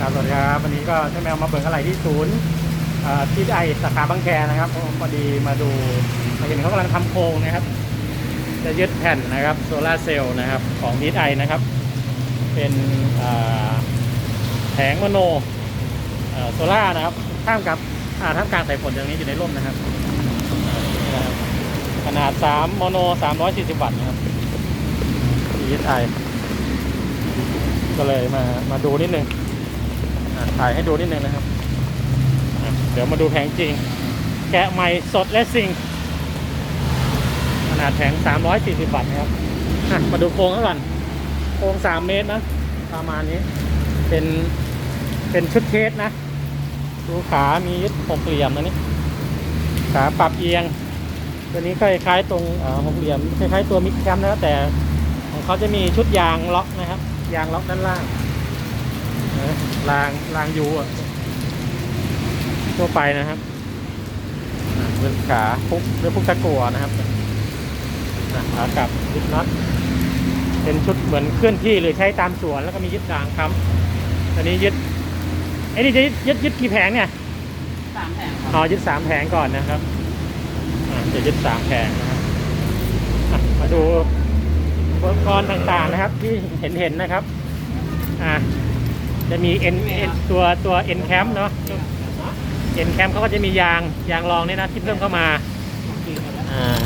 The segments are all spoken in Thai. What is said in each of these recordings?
ครับสวัสดีครับวันนี้ก็ช่างแมวมาเปิดอะไรที่ศูนย์ที่ไอสาขาบางแคนะครับผมพอดีมาดูมาเห็นเขากำลังทำโครงนะครับ จะยึดแผ่นนะครับโซลาเซลล์นะครับของดีไอนะครับ เป็นแผงมโนโซล่านะครับท่ามกับท่ามกลางสายฝนอย่างนี้อยู่ในร่มนะครับอ่านี่นะครับขนาด 3 โมโน 340 วัตต์นะครับดีไอก็เลยมามาดูนิดนึงอะ ถ่ายให้ดูนิดนึงนะครับ เดี๋ยวมาดูแผงจริง แกะใหม่สดและสิ่ง ขนาดแผง 340วัตต์นะครับ มาดูโครงก่อน โครง 3 เมตรนะ ประมาณนี้ เป็น เป็นชุดเคสนะ ดูขามียึดหกเหลี่ยมนะนี่ ขาปรับเอียง ตัวนี้ก็คล้ายๆตรงหกเหลี่ยม คล้ายๆตัวมิดแคมนะแต่ของเขาจะมีชุดยางล็อกนะครับ ยางล็อกด้านล่าง รางรางยูอะทั่วไปนะครับอ่าเป็นขาพุกหรือพุกตะกัวนะครับอ่าขากลับยึดน็อตเป็นชุดเหมือนเคลื่อนที่หรือใช้ตามสวนแล้วก็มียึดรางค้ำตอนนี้ยึดไอ้นี่จะยึดยึดยึดกี่แผงเนี่ยสามแผงครับอ๋อยึดสามแผงก่อนนะครับอ่าจะยึดสามแผงนะครับอะมาดูอุปกรณ์ต่างๆนะครับ ที่เห็นเห็นๆนะครับ อ่า จะมี N N ตัวตัว N cam เนาะ N cam เขาก็จะมียางยางรองเนี่ยนะที่เพิ่มเข้ามาอ่า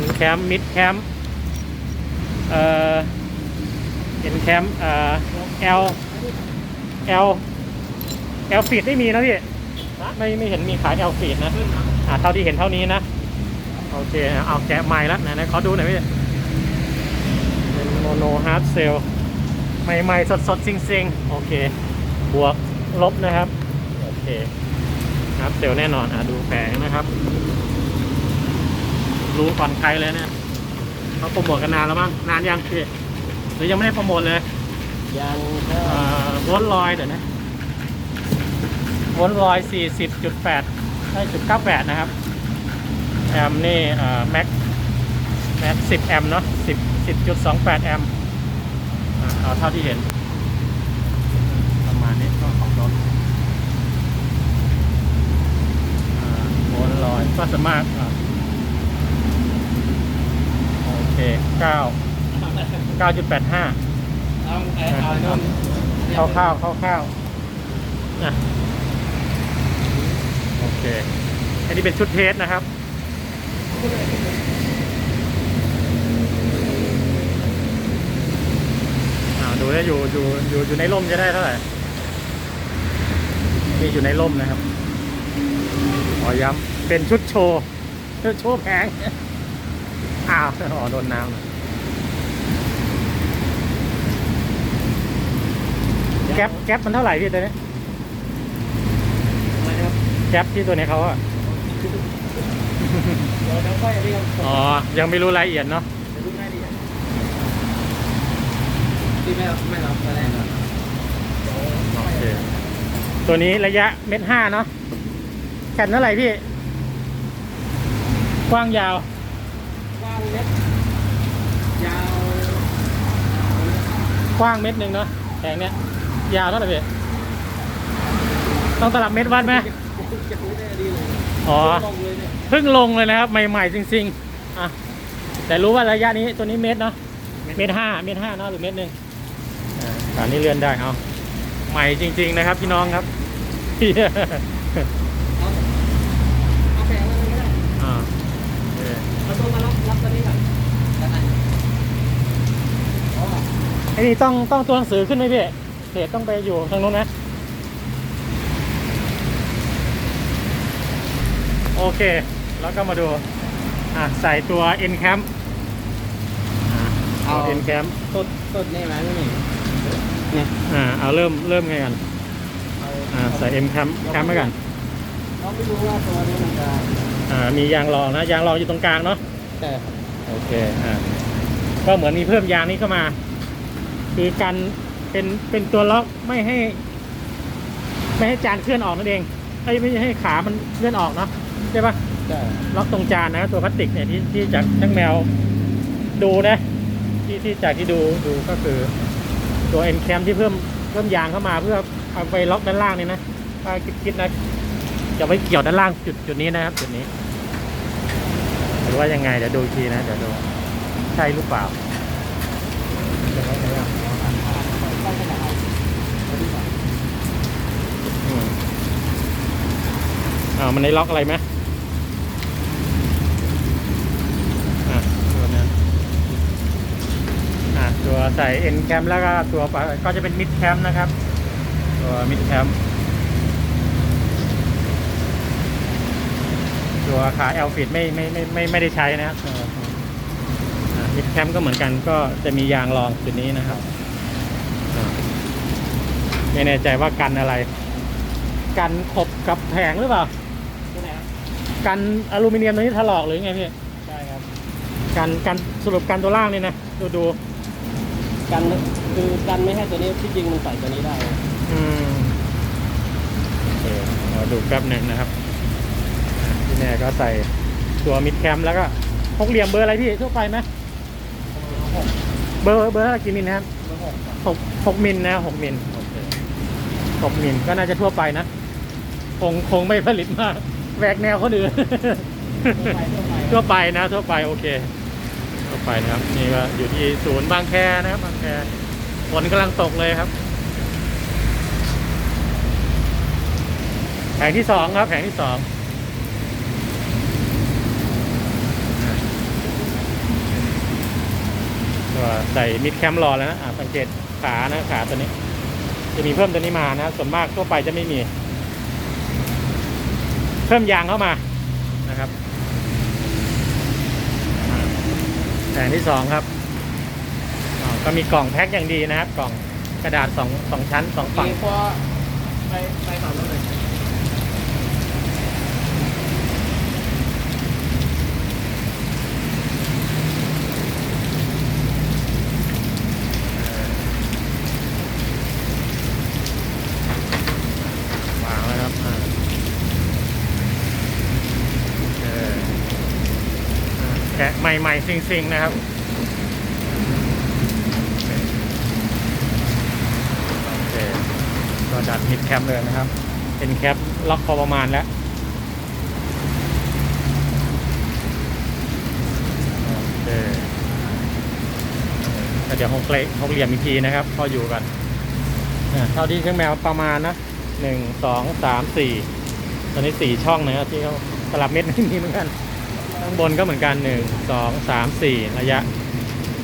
N cam mid cam เอ่อ N cam เอ่อ L L L feed ไม่มีนะพี่ไม่ไม่เห็นมีขาย L feed นะอ่าเท่าที่เห็นเท่านี้นะ โอเค เอาแกะไม้แล้วไหนๆขอดูหน่อยพี่เป็นโมโนฮาร์ดเซล ใหม่ๆ สดๆซิงๆ โอเค บวกลบนะครับ โอเค ครับเซลล์แน่นอนอะดูแผงนะครับ รู้ก่อนใครเลยเนี่ยเขาโปรโมทกันนานแล้วมั้งนานยังพี่หรือยังไม่ได้โปรโมทเลย ยังก็เอ่อวอลลอยเดี๋ยวนะวอลลอย 40.8ได้จุด98 นะครับ แอมป์นี่เอ่อแม็กแม็ก10 แอมป์เนาะ10 10.28 แอมป์อะ เอาเท่าที่เห็น ประมาณนี้ก็ของรถอ่าวอลลอยก็สามารถอะโอเค9 9.85ต้องเอ่อเอานุ่มข้าวข้าวข้าวข้าวๆอะโอเค อันนี้เป็นชุดเทสนะครับ ดูได้อยู่อยู่อยู่อยู่ในร่มจะได้เท่าไหร่นี่อยู่ในร่มนะครับขอย้ำเป็นชุดโชว์ชุดโชว์แผงอ้าวอ๋อโดนน้ำแก๊ปแก๊ปมันเท่าไหร่พี่ตัวนี้อะไรนะครับแก๊ปที่ตัวนี้เขาอะเดี๋ยวเดี๋ยวค่อยเรียกอ๋อ ยังไม่รู้รายละเอียดเนาะ เดี๋ยวดูได้ดีอะ ที่ไม่รับไม่รับอะไรนะโอเค ตัวนี้ระยะเมตรห้าเนาะแผ่นเท่าไหร่พี่ กว้างยาว กว้างเม็ดยาวกว้างเม็ดหนึ่งเนาะแผงเนี้ยยาวเท่าไหร่พี่ ต้องตลับเม็ดวัดไหมจะรู้ได้ดีเลยอ๋อลงเลยเนี่ยเพิ่งลงเลยนะครับ ใหม่ๆจริงๆอะแต่รู้ว่าระยะนี้ตัวนี้เมตรเนาะเมตรห้าเมตรห้าเนาะหรือเมตรหนึ่ง อ่าอันนี้เลื่อนได้เอาใหม่จริง ๆ นะครับ พี่น้องครับเอาเอาแผงมาเลยก็ได้อ่าโอเคเอาตัวมารับรับตัวนี้ก่อนแล้วกันอ๋อไอ้นี่ต้องต้องตัวหนังสือขึ้นไหมพี่เพจต้องไปอยู่ทางนู้นนะโอเค แล้วก็มาดู อะ ใส่ตัว N cam อะเอา N cam ต้นต้นนี่ไหมนี่ เนี่ยอ่าเอาเริ่มเริ่มไงกันเอาอ่าใส่ M cam cam ไว้กันเราไม่รู้ว่าตัวนี้มันจะอ่ามียางรองนะยางรองอยู่ตรงกลางเนาะแต่โอเคอ่าก็เหมือนมีเพิ่มยางนี้เข้ามา คือกันเป็นเป็นตัวล็อกไม่ให้ ไม่ให้จานเคลื่อนออกนั่นเองไอ้ยไม่ให้ขามันเคลื่อนออกเนาะใช่ปะแต่ล็อกตรงจานนะตัวพลาสติกเนี่ยที่ที่จากช่างแมวดูนะที่ที่จากที่ดูดูก็คือ ตัวเอ็นแคมที่เพิ่มเพิ่มยางเข้ามาเพื่อเอาไปล็อกด้านล่างนี่นะถ้าคิดๆนะจะไว้เกี่ยวด้านล่างจุดจุดนี้นะครับจุดนี้หรือว่ายังไงเดี๋ยวดูทีนะเดี๋ยวดูใช่หรือเปล่าเดี๋ยวมอ่ามันได้ล็อกอะไรไหมอะตัวนั้นอะ ตัวใส่เอ็นแคมแล้วก็ตัวปะก็จะเป็นมิดแคมนะครับ ตัวมิดแคมตัวขาเอลฟิตไม่ไม่ไม่ไม่ไม่ได้ใช้นะครับมิดแคมก็เหมือนกันก็จะมียางรองจุดนี้นะครับไม่แน่ใจว่ากันอะไร กันขบกับแผงหรือเปล่ากันอลูมิเนียมตัวนี้ถลอกหรือไงพี่ ใช่ครับ กันกันสรุปกันตัวล่างนี่นะ ดูดู กันคือกันไม่ให้ตัวนี้ที่จริงมันใส่ตัวนี้ได้นะอืมโอเคเราดูแป๊บหนึ่งนะครับอะที่เนี่ยก็ใส่ตัวมิดแคมแล้วก็หกเหลี่ยมเบอร์อะไรพี่ทั่วไปไหมหกเบอร์เบอร์กี่มิลนะครับเบอร์หกครับหกหกมิลนะหกมิลโอเคหกมิลก็น่าจะทั่วไปนะคงคงไม่ผลิตมากแหวกแนวเขาดือทั่วไปทั่วไปทั่วไปนะทั่วไปโอเค ทั่วไปนะครับ นี่ก็อยู่ที่ศูนย์บางแคนะครับบางแคฝนกำลังตกเลยครับแผงที่สองครับแผงที่สองตัวใส่มิดแคมรอแล้วนะอะสังเกตขานะขาตัวนี้ จะมีเพิ่มตัวนี้มานะส่วนมากทั่วไปจะไม่มี เพิ่มยางเข้ามานะครับ แผงที่สองครับก็มีกล่องแพ็คอย่างดีนะครับ กล่องกระดาษสองสองชั้นสองฝั่ง ไปไปฝั่งนู้นเลย วางแล้วครับอ่าเอออ่าแกะ ใหม่ๆซิงๆนะครับโอเคก็ดัดมิดแคปเลยนะครับ เป็นแคปล็อกพอประมาณแล้วโอเคเดี๋ยวหกเละหกเหลี่ยมอีกทีนะครับพออยู่กันเท่าที่เครื่องแมวประมาณนะหนึ่งสองสามสี่ตอนนี้สี่ช่องนะที่เขาสลับเม็ดไม่มีเหมือนกัน ข้างบนก็เหมือนกันหนึ่งสองสามสี่ระยะ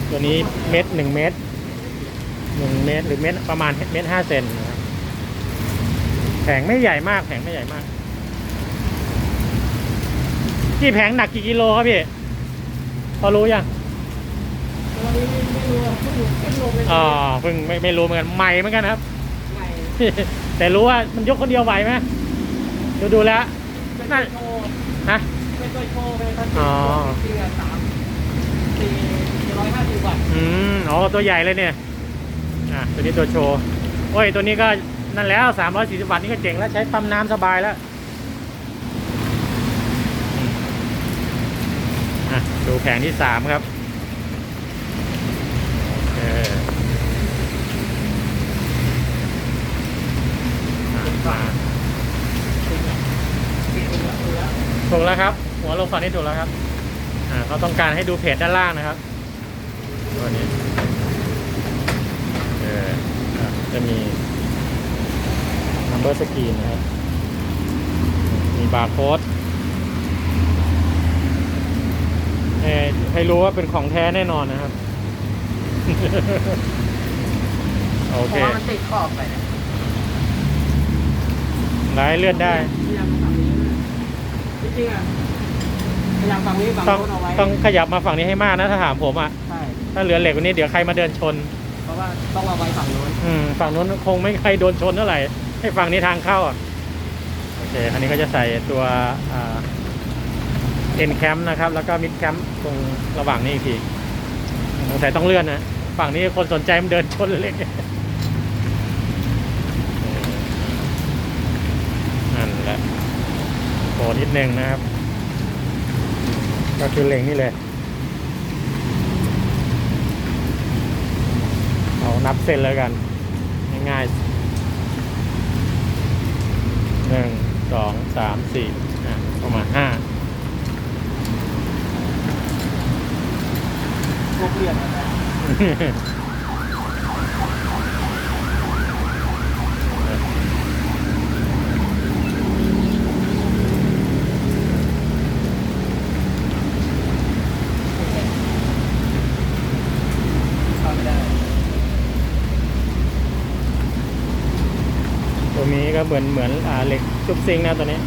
ตัวนี้เม็ดหนึ่งเม็ดหนึ่งเมตรหรือเมตรประมาณเมตรห้าเซนนะครับแผงไม่ใหญ่มากแผงไม่ใหญ่มากพี่แผงหนักกี่กิโลครับพี่พอรู้ยังตัวนี้ไม่รู้ว่าเพิ่งเพิ่งลงไปอ๋อเพิ่งไม่ไม่รู้เหมือนกันใหม่เหมือนกันนะครับใหม่แต่รู้ว่ามันยกคนเดียวไหวไหมดูดูแล้วไม่นั่ค่อนยโชว์ฮะ ไม่ค่อยโชว์ไม่ค่อยอ๋อจริงๆอะสามสี่ร้อยห้าสิบวัตต์อืมอ๋อตัวใหญ่เลยเนี่ย อะ ตัวนี้ตัวโชว์ โอ้ย ตัวนี้ก็นั่นแล้ว 340วัตต์นี่ก็เจ๋งแล้ว ใช้ปั๊มน้ำสบายแล้วอืมอะ ดูแผงที่สามครับโอเคอะมาถูกแล้วครับ หัวลงฝั่งนี้ถูกแล้วครับอ่าเขาต้องการให้ดูเพจด้านล่างนะครับตัวนี้เอออะจะมี number screen นะครับ มีบาร์โค้ดเอ่อให้รู้ว่าเป็นของแท้แน่นอนนะครับโอเพเคราะว่ามันติดขอบไปนะไล่เลื่อนได้พยายามฝั่งนี้นะจริงๆอะ พยายามฝั่งนี้ฝั่งต้องโน้นเอาไว้ต้องขยับมาฝั่งนี้ให้มากนะถ้าถามผมอะใช่ถ้าเหลือเหล็กกว่านี้เดี๋ยวใครมาเดินชน เพราะว่าต้องเอาไว้ฝั่งโน้นอืมฝั่งนู้นคงไม่ใครโดนชนเท่าไหร่ให้ฝั่งนี้ทางเข้าอะโอเคอันนี้ก็จะใส่ตัวเอ็นแคมนะครับ แล้วก็มิดแคมตรงระหว่างนี้อีกทีสงสัยต้องเลื่อนนะฝั่งนี้คนสนใจมันเดินชนเล็กนั่นแหละโผล่นิดนึงนะครับ ก็คือเล็งนี่เลยเอานับเส้นแล้วกัน ง่ายๆหนึ่งสองสามสี่อะประมาณห้าพวกเรียนนะ เข้าไม่ได้ ตัวนี้ก็ เหมือนเหมือนอ่าเหล็กชุบซิงนะตัวนี้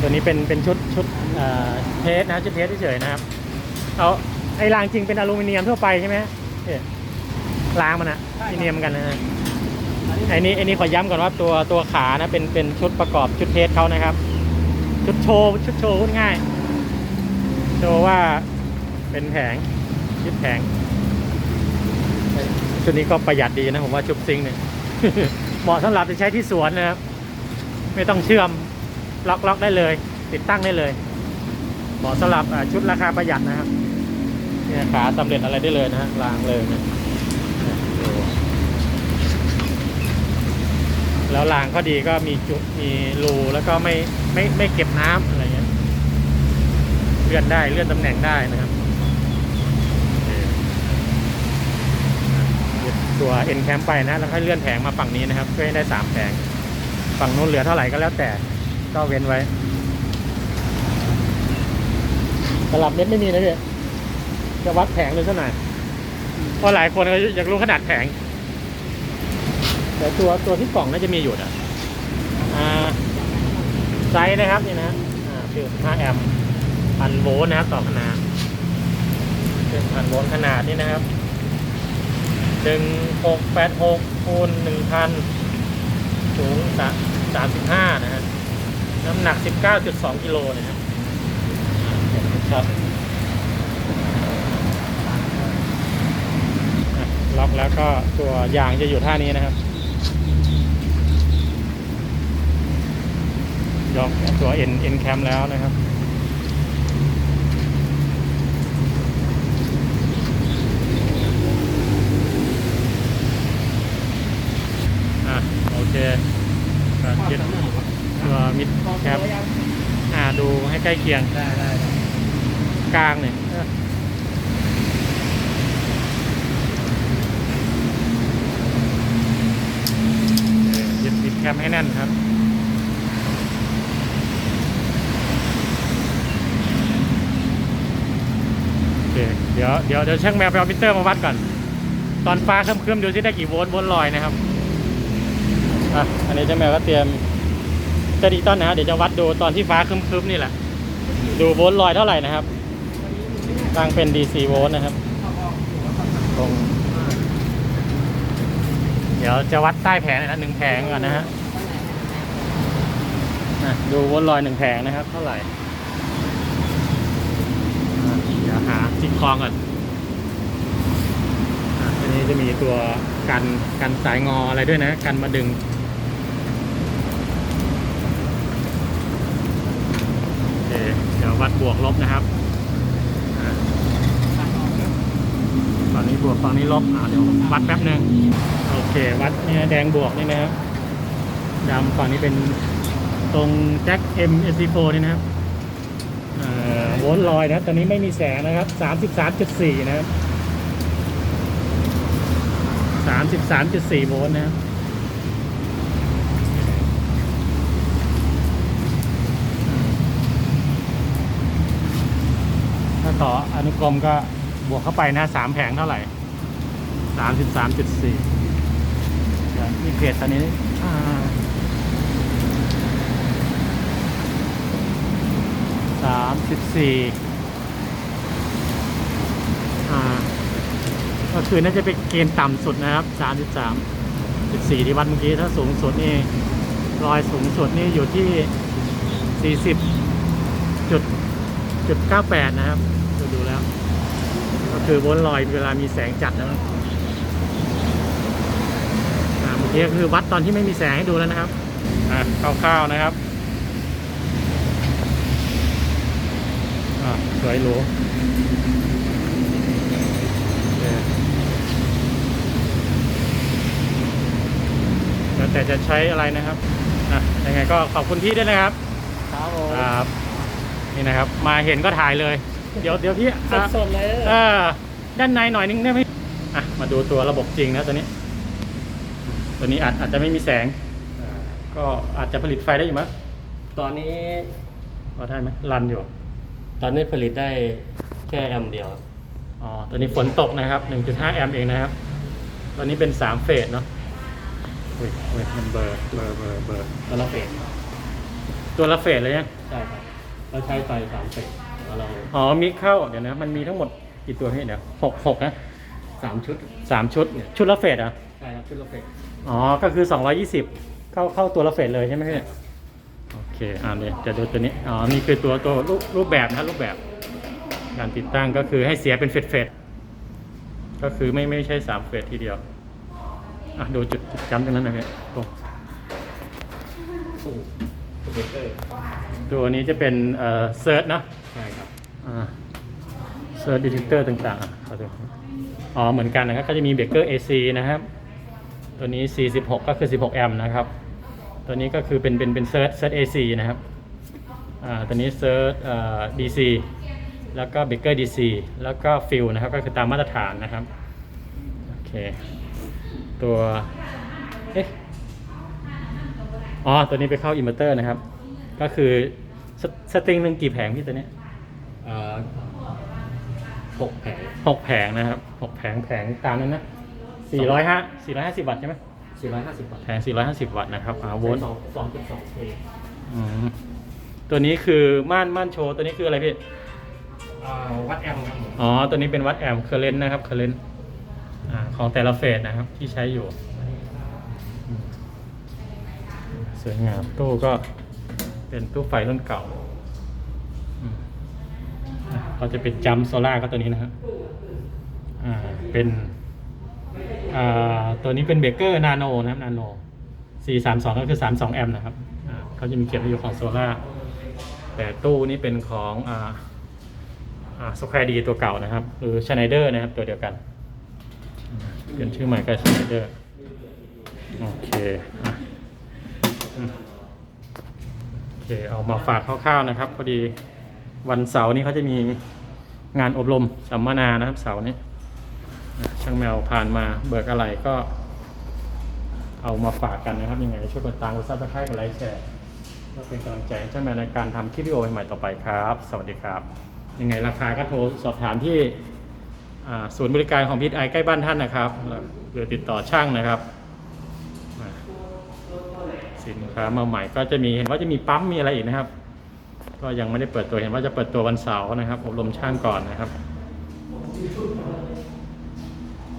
ตัวนี้เป็นเป็นชุดชุดอ่าเทสนะชุดเทสเฉยๆนะครับ เอาไอ้รางจริงเป็นอลูมิเนียมทั่วไปใช่ไหมเอ๊ะรางมันอะอลูมิเนียมกันนะฮะไอ้นี้ไอ้นี้ขอย้ำก่อนว่าตัวตัวขานะเป็นเป็นชุดประกอบชุดเทสเขานะครับ ชุดโชว์ชุดโชว์พูดง่ายโชว์ว่าเป็นแผงชุดแผงชุดนี้ก็ประหยัดดีนะผมว่าชุบซิงเนี่ย เหมาะสำหรับจะใช้ที่สวนนะครับ ไม่ต้องเชื่อมล็อกล็อกได้เลย ติดตั้งได้เลย เหมาะสำหรับชุดราคาประหยัดนะครับเนี่ยขาสำเร็จอะไรได้เลยนะฮะรางเลยนะแล้วรางก็ดีก็มีจุดมีรูแล้วก็ไม่ไม่ไม่เก็บน้ำอะไรเงี้ยเลื่อนได้เลื่อนตำแหน่งได้นะครับยึด ตัว N cam ไปนะ แล้วค่อยเลื่อนแผงมาฝั่งนี้นะครับเพื่อให้ได้สามแผง ฝั่งนู้นเหลือเท่าไหร่ก็แล้วแต่ ก็เว้นไว้ตลับเม็ดไม่มีนะพี่จะวัดแผงเลยสักหน่อยเพราะหลายคนก็อยากรู้ขนาดแผงแต่ตัวตัวที่กล่องน่าจะมีอยู่อะอ่าไซส์นะครับนี่นะอ่าคือ5แอมป์พันโวลต์นะครับต่อขนาดเป็นพันโวลต์ขนาดนี่นะครับ หนึ่งหกแปดหกคูณหนึ่งพันสูงสามสิบห้านะฮะน้ำหนักสิบเก้าจุดสองกิโลนะครับครับล็อกแล้วก็ตัวยางจะอยู่ท่านี้นะครับยกตัวเอ็นเอ็นแคมแล้วนะครับ โอเคก็ความยึดสำเร็จตัวมิดแคปอ่าดูให้ใกล้เคียงได้ได้กลางเนี่ยเยึดมิดแคปให้แน่นครับโอเคเดี๋ยวเดี๋ยวเดี๋ยวช่างแมวไปเอามิเตอร์มาวัดก่อน ตอนฟ้าครึ้มๆดูซิได้กี่โวลต์โวลต์ลอยนะครับ อะอันนี้ช่างแมวก็เตรียมจะดิจิตอลนะฮะเดี๋ยวจะวัดดูตอนที่ฟ้าครึ้มๆนี่แหละ ดูโวลต์ลอยเท่าไหร่นะครับตั้งเป็น DC โวลต์นะครับตรงเดี๋ยวจะวัดใต้แผงหนะหนึ่งแผงก่อนนะฮะอะดูโวลต์ลอยหนึ่งแผงนะครับ เท่าไหร่อะเดี๋ยวหาจิกคลองก่อนอะอันนี้จะมีตัวกันกันสายงออะไรด้วยนะ กันมาดึง โอ เดี๋ยววัดบวกลบนะครับอะฝั่งนี้บวกฝั่งนี้ลบอ่าเดี๋ยววัดแป๊บหนึ่งโอเค วัดเนี่ยแดงบวกนี่นะครับดำฝั่งนี้เป็นตรงแจ็ค M S4 นี่นะครับอ่าโวลต์ลอยนะ ตอนนี้ไม่มีแสงนะครับ33.4นะครับ33.4โวลต์นะครับ ต่ออนุกรมก็บวกเข้าไปนะสามแผงเท่าไหร่สามสิบสามจุดสี่มีเพจตอนนี้สามสิบสี่ก็คือน่าจะเป็นเกณฑ์ต่ำสุดนะครับสามสิบสามจุดสี่ที่วัดเมื่อกี้ถ้าสูงสุดนี่รอยสูงสุดนี่อยู่ที่สี่สิบจุดจุดเก้าแปดนะครับ คือวนลอยเวลามีแสงจัดนะครับอาเมื่อกี้คือวัดตอนที่ไม่มีแสงให้ดูแล้วนะครับอะคร่าวๆนะครับอะสวยหรูแต่จะใช้อะไรนะครับอะยังไงก็ขอบคุณพี่ด้วยนะครับ ครับ นี่นะครับ มาเห็นก็ถ่ายเลย เดี๋ยวเดี๋ยวพี่อะสดๆเลยเออด้านในหน่อยนึงได้ไหมอะมาดูตัวระบบจริงนะตัวนี้ ตัวนี้อาจอาจจะไม่มีแสง ก็อาจจะผลิตไฟได้อยู่มั้ยตอนนี้พอได้ไหมรันอยู่ ตอนนี้ผลิตได้แค่แอมป์เดียว อ๋อตัวนี้ฝนตกนะครับ 1.5 แอมป์เองนะครับตัวนี้เป็น 3 เฟสเนาะอุ้ยอุ้ยมันเบอร์เบอร์เบอร์เบอร์ตัวละเฟสตัวละเฟสเลยยังใช่ครับ เราใช้ไฟสามเฟสแล้ว เราอ๋อมีเข้าเดี๋ยวนะ มันมีทั้งหมดกี่ตัวให้เดี๋ยวหกหกนะสามชุดสามชุด ชุดละเฟสเหรอะใช่ครับชุดละเฟสอ๋อ ก็คือ 220 เข้าเข้าตัวละเฟสเลยใช่ไหมพี่โอเคอ่าเนี่ยจะดูตัวนี้ อ๋อ นี่คือตัวตัวรูปรูปแบบนะรูปแบบ การติดตั้งก็คือให้เสียเป็นเฟสเฟสก็คือไม่ไม่ใช่สามเฟสทีเดียว อะดูจุดจุดจำตรงนั้นหนะพี่ตรงตู้ตู้เบเกอร์ ตัวนี้จะเป็นเอ่อเซิร์ชเนาะใช่ครับอ่าเซิร์ชดีเทคเตอร์ต่างๆอะขอดูอ๋อเหมือนกันนะครับก็จะมีเบรกเกอร์ AC นะครับ ตัวนี้ 46 ก็คือ 16 แอมป์นะครับ ตัวนี้ก็คือเป็นเป็นเป็นเซิร์ชเซิร์ช AC นะครับอ่าตัวนี้เซิร์ชเอ่อ DC แล้วก็เบรกเกอร์ DC แล้วก็ฟิลนะครับก็คือตามมาตรฐานนะครับโอเคตัวเอ๊ะอ๋อตัวนี้ไปเข้าอินเวอร์เตอร์นะครับ ก็คือ สสตริงหนึ่งกี่แผงพี่ตัวเนี้ยเอ่อหกแผงหกแผงนะครับหกแผงแผงตามนั้นนะสี่ร้อยห้าสี่ร้อยห้าสิบวัตต์ใช่ไหมสี่ร้อยห้าสิบบาทแผงสี่ร้อยห้าสิบวัตต์นะครับอ่าโวลต์สองสองจุดสองเคอืมตัวนี้คือม่านม่านโชว์ตัวนี้คืออะไรพี่ อ่าวัดแอมป์ครับผมอ๋อ ตัวนี้เป็นวัดแอมป์เคอร์เรนต์นะครับเคอร์เรนต์อ่าของแต่ละเฟสนะครับที่ใช้อยู่อืมสวยงามตู้ก็ เป็นตู้ไฟรุ่นเก่าอืมอะก็จะเป็นจัมโซล่าก็ตัวนี้นะครับอ่าเป็นอ่าตัวนี้เป็นเบเกอร์นาโนนะครับนาโน 432 ก็คือ 32 แอมป์นะครับอ่าเขาจะมีเกียรติประโยชน์ของโซล่าแต่ตู้นี้เป็นของอ่าอ่าสแควร์ดีตัวเก่านะครับ หรือชไนเดอร์นะครับตัวเดียวกันอืมเปลี่ยนชื่อใหม่ก็ชไนเดอร์โอเคอะอืมโอเคเอามาฝากคร่าวๆนะครับพอดีวันเสาร์นี้เขาจะมีงานอบรมสัมมนานะครับเสาร์นี้ช่างแมวผ่านมาเบิกอะไรก็ เอามาฝากกันนะครับยังไงช่วยกดตามกดซับสไครต์กดไลค์แชร์เพื่อเป็นกำลังใจให้ช่างแมวในการทำคลิปวิดีโอใหม่ๆต่อไปครับ สวัสดีครับ ยังไงราคาก็โทรสอบถามที่ศูนย์บริการของพีทไอใกล้บ้านท่านนะครับหรือติดต่อช่างนะครับ สินค้ามาใหม่ก็จะมีเห็นว่าจะมีปั๊มมีอะไรอีกนะครับ ก็ยังไม่ได้เปิดตัวเห็นว่าจะเปิดตัววันเสาร์นะครับ อบรมช่างก่อนนะครับ